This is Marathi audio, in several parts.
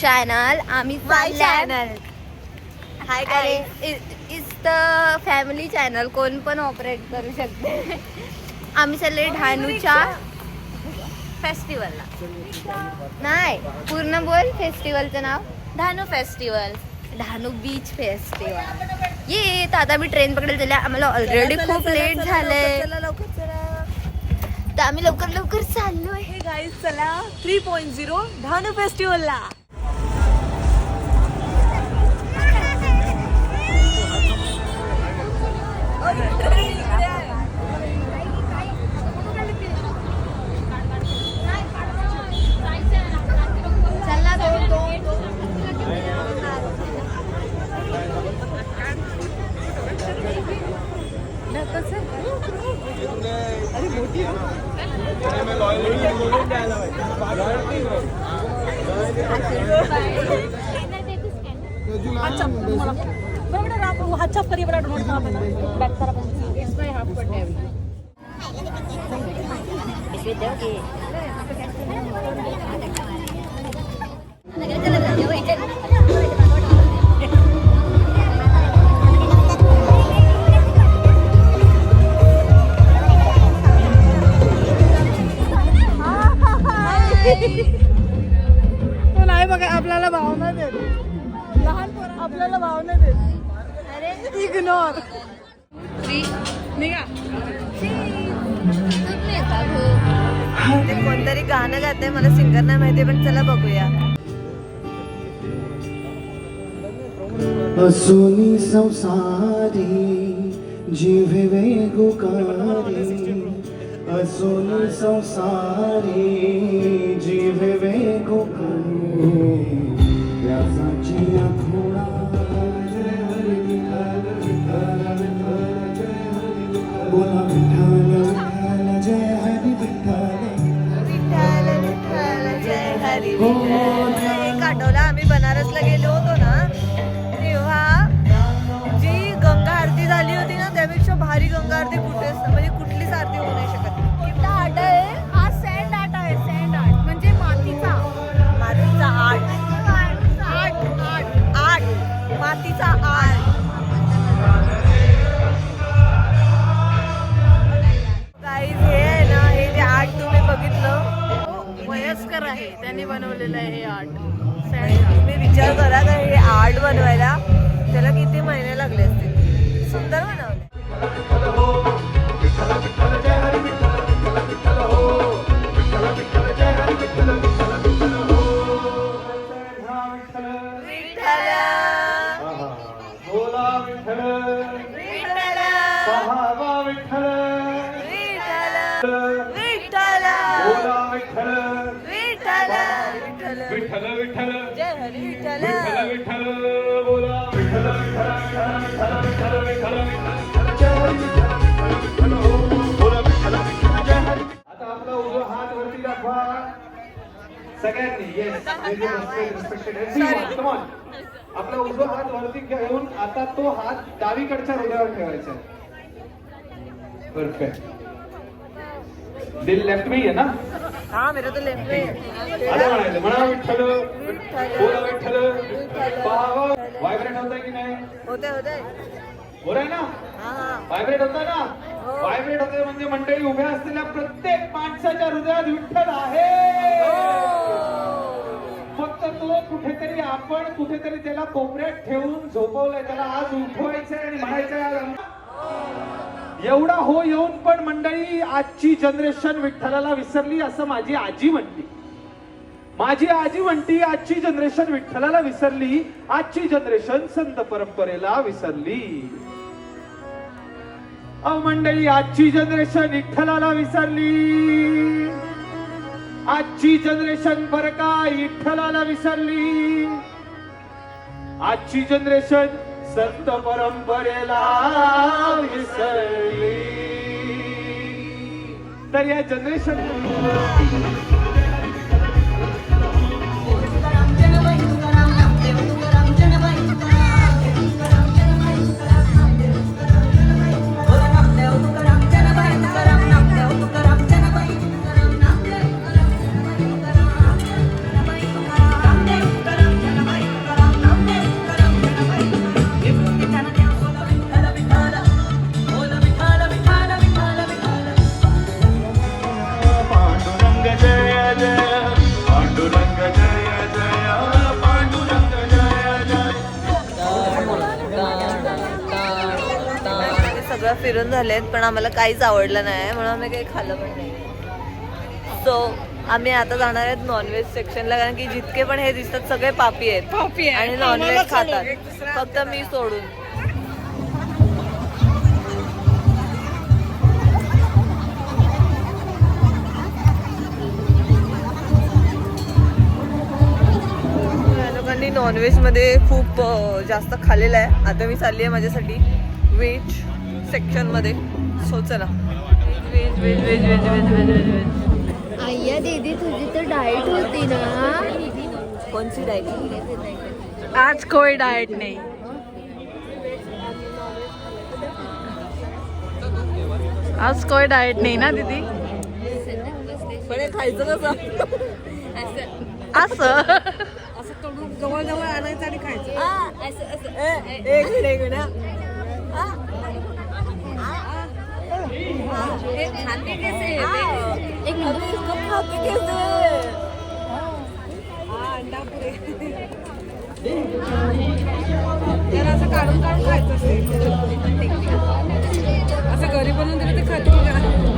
चॅनल आम्ही माय चालल्या- चॅनल हाय अरे काय इज द फॅमिली चॅनल कोण पण ऑपरेट करू शकते? आम्ही चालले ढानूच्या फेस्टिवलला नाही पूर्ण बोल फेस्टिवलचं नाव. Dhanu festival Dahanu beach festival ये तर आता आम्ही ट्रेन पकडायला चालल्या. आम्हाला ऑलरेडी खूप लेट झालंय. तर आम्ही लवकर लवकर चाललोय. हे गाईज चला थ्री पॉईंट झिरो धानू फेस्टिवलला अच्छा बड़ा बड़ा रात को हाथ छाप करिए बड़ा ढूंढ कहाँ पे बैक सारा बंद इट्स माय हाफ़ कट है। अभी इसलिए दो कि तो नाही बघा आपल्याला भावना देत. लहान पोरं आपल्याला भावना देत. अरे. इग्नोर निघा. कोणतरी गाणं गाते मला सिंगर नाही माहिती पण चला बघूया. असुनी संसारी जिवे वेगुकारी असून संसारी जिवे वेगुकारी व्यासाची आखोळा बोला बनवलेलं आहे हे आर्ट तुम्ही विचार करा का हे आर्ट बनवायला? त्याला किती महिने लागले विठ्ठल विठ्ठल. जय हरी विठ्ठल. विठ्ठला बोला विठ्ठल विठ्ठल विठ्ठल विठ्ठल विठ्ठल विठ्ठल विठ्ठल. बोला विठ्ठल विठ्ठल. जय हरी आता आपला उजवा हात वरती दाखवा सगळ्यांनी येस आपला उजवा हात वरती घेऊन आता तो हात डावीकडच्या हृदयावर ठेवायचा परफेक्ट दिल लेफ्ट में ही है ना? हा मेरा तो लेफ्ट में होत आहे की नाही? होते होते होत आहे ना। हा हा। व्हायब्रेट होत ना? होते म्हणजे मंडळी उभ्या असलेल्या प्रत्येक माणसाच्या हृदयात विठ्ठल आहे. फक्त तो कुठेतरी आपण कुठेतरी त्याला कोपऱ्यात ठेवून झोपवलंय. त्याला आज उठवायचंय आणि म्हणायचंय एवढा हो येऊन पण मंडळी आजची जनरेशन विठ्ठलाला विसरली असं माझी आजी म्हणते. माझी आजी म्हणती आजची जनरेशन विठ्ठलाला विसरली आजची जनरेशन संत परंपरेला विसरली. अहो मंडळी आजची जनरेशन विठ्ठलाला विसरली. आजची जनरेशन बर का विठ्ठलाला विसरली. आजची जनरेशन संत परंपरेला विसरली. तर या जनरेशन सगळं फिरून झालेत पण आम्हाला काहीच आवडलं नाही म्हणून आम्ही काही खाल्लं पण नाही. सो आम्ही आता जाणार आहेत नॉनव्हेज सेक्शनला कारण की जितके पण हे दिसतात सगळे पापी आहेत. पापी. आणि नॉनव्हेज खातात. फक्त मी सोडून. लोकांनी नॉनव्हेजमध्ये खूप जास्त खाल्लेलं आहे. आता मी चालली आहे माझ्यासाठी. व्हेज सेक्शनमध्ये. सो चला. Veg veg veg veg veg veg veg veg अय्या दीदी तुझी तर डाएट होती ना? कोणची डायट आज कोई डाएट नाही. आज कोई डाएट नाही ना दीदी? पण खायचं कसं? असं. जवळ जवळ आणायचं आणि खायचं. असं काढून काढून खायचं असं घरी बनवून दिलं ते खाते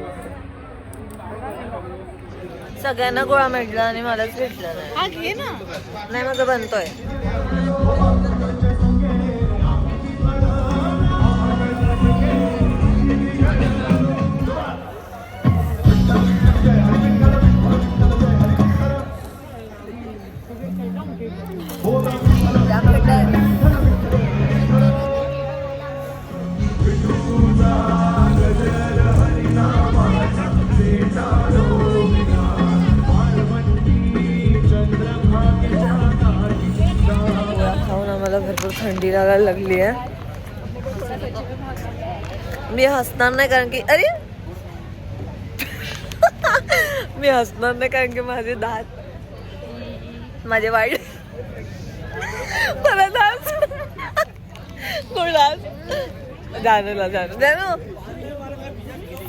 सगळ्यांना गोळा भेटला आणि मलाच भेटला नाही माझा बनतोय. लागायला लागली आहे मी हसणार नाही कारण की अरे! मी हसणार नाही कारण की माझे दात। माझे वाईट। मला दात। गोड दात? जानूला जानू। जानू।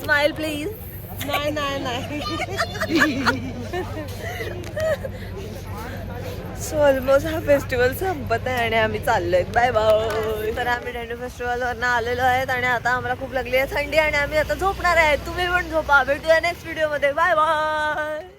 स्माइल प्लीज़ नाही नाही नाही. सो ऑलमोस्ट हा फेस्टिवल संपत आहे आणि आम्ही चाललोय. बाय बाय तर आम्ही डेंडू फेस्टिवलवरनं आलेलो आहेत आणि आता आम्हाला खूप लागली आहे थंडी आणि आम्ही आता झोपणार आहे. तुम्ही पण झोपा. भेटूया नेक्स्ट व्हिडिओमध्ये बाय बाय